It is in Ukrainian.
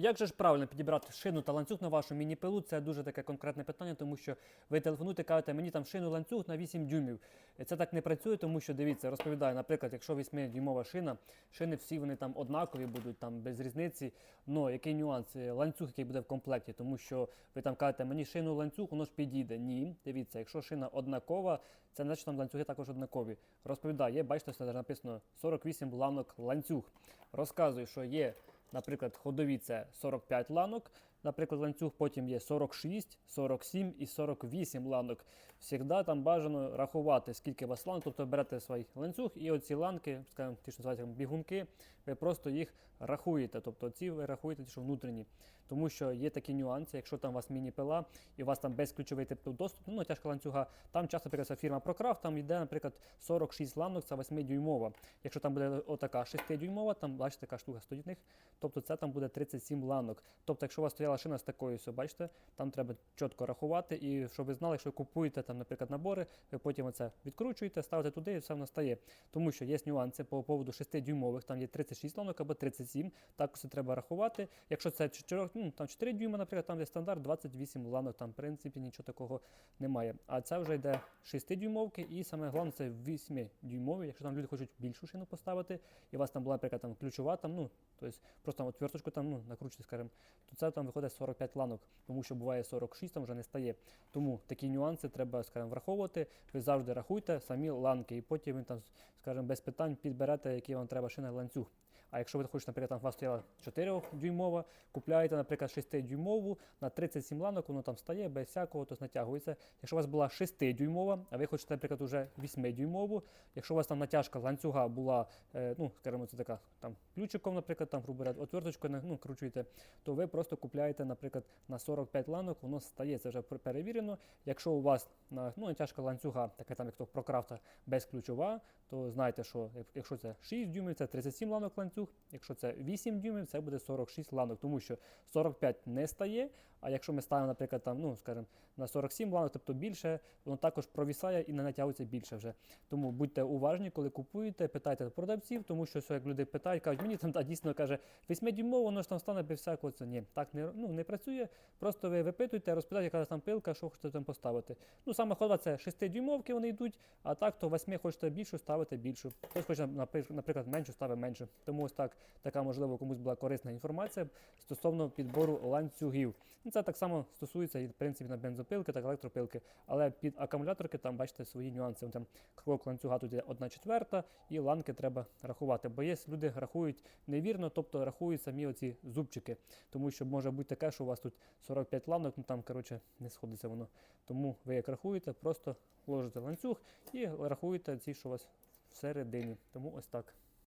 Як же ж правильно підібрати шину та ланцюг на вашу міні-пилу? Це дуже таке конкретне питання, тому що ви телефонуєте, кажете, мені там шину ланцюг на 8 дюймів. Це так не працює, тому що дивіться, розповідаю, наприклад, якщо 8-дюймова шина, шини всі вони там однакові будуть, там без різниці. Но який нюанс? Е, Ланцюг, який буде в комплекті, тому що ви там кажете, мені шину ланцюг, воно ж підійде. Ні, дивіться, якщо шина однакова, це значить там ланцюги також однакові. Розповідаю, є, бачите, що написано 48 ланок ланцюг. Розказую, що є Наприклад, ходові це 45 ланок, наприклад, ланцюг, потім є 46, 47 і 48 ланок. Всігда там бажано рахувати, скільки у вас ланок, тобто берете свій ланцюг і оці ланки, скажімо, ті, що називаються бігунки, ви просто їх рахуєте. Тобто ці ви рахуєте ті, що внутрішні. Тому що є такі нюанси, якщо там у вас міні-пила і у вас там безключовий тип доступу, ну тяжка ланцюга, там часто, наприклад, фірма Procraft, там йде, наприклад, 46 ланок, це 8-дюймова. Якщо там буде отака 6-дюймова, там бачите, така штука стоїть них, тобто це там буде 37 ланок. Тобто, якщо у вас стояла шина з такою, все, бачите, там треба чітко рахувати, і щоб ви знали, якщо ви купуєте там, наприклад, набори, ви потім оце відкручуєте, ставите туди і все воно стає. Тому що є нюанси по поводу 6-дюймових, там є 36 ланок або 37, також це треба рахувати. Якщо це 4, ну, там 4 дюйма, наприклад, там де стандарт 28 ланок, там в принципі нічого такого немає. А це вже йде 6-дюймовки, і саме головне це 8-дюймові. Якщо там люди хочуть більшу шину поставити, і у вас там була, наприклад, там ключова, там, ну, тобто просто там отверточку там, ну, накручити, скажімо, то це там виходить 45 ланок, тому що буває 46, там вже не стає. Тому такі нюанси треба, скажімо, враховувати. Ви завжди рахуйте самі ланки, і потім ви там, скажімо, без питань підберете, який вам треба шина ланцюг. А якщо ви хочете, наприклад, там у вас стояла 4-дюймова, купляєте, наприклад, 6-дюймову на 37 ланок, воно там стає без всякого, то натягується. Якщо у вас була 6-дюймова, а ви хочете, наприклад, уже 8-дюймову, якщо у вас там натяжка ланцюга була, е, ну, скажімо, це така там ключиком, наприклад, там, грубо отверточкою ну, кручуєте, то ви просто купляєте, наприклад, на 45 ланок, воно стає, це вже перевірено. Якщо у вас ну, натяжка ланцюга, така там, як то прокрафта, безключова, то знайте, що якщо це 6 дюймів, це 37 ланок ланцюг, якщо це 8 дюймів, це буде 46 ланок, тому що 45 не стає, а якщо ми ставимо, наприклад, там, ну, скажімо, на 47 ланок, тобто більше, воно також провісає і не натягується більше вже. Тому будьте уважні, коли купуєте, питайте продавців, тому що як люди питають, кажуть, мені там та, дійсно каже, 8-дюймово, воно ж там стане без всякого. Це ні, так не, ну, не працює. Просто ви випитуєте, розпитайте, яка там пилка, що хочете там поставити. Ну, саме ходова це 6-дюймовки вони йдуть, а так, то 8 хочете більшу, ставите більшу. Хтось хоче, наприклад, меншу, ставить менше. Тому ось так, така, можливо, комусь була корисна інформація стосовно підбору ланцюгів. Ну, Це так само стосується і в принципі на бензопилки, так і електропилки. Але під акумуляторки там бачите свої нюанси. Там крок ланцюга тут є 1 четверта, і ланки треба рахувати. Бо є люди рахують невірно, тобто рахують самі оці зубчики. Тому що може бути таке, що у вас тут 45 ланок, ну там коротше не сходиться воно. Тому ви як рахуєте, просто ложите ланцюг і рахуєте ці, що у вас всередині. Тому ось так.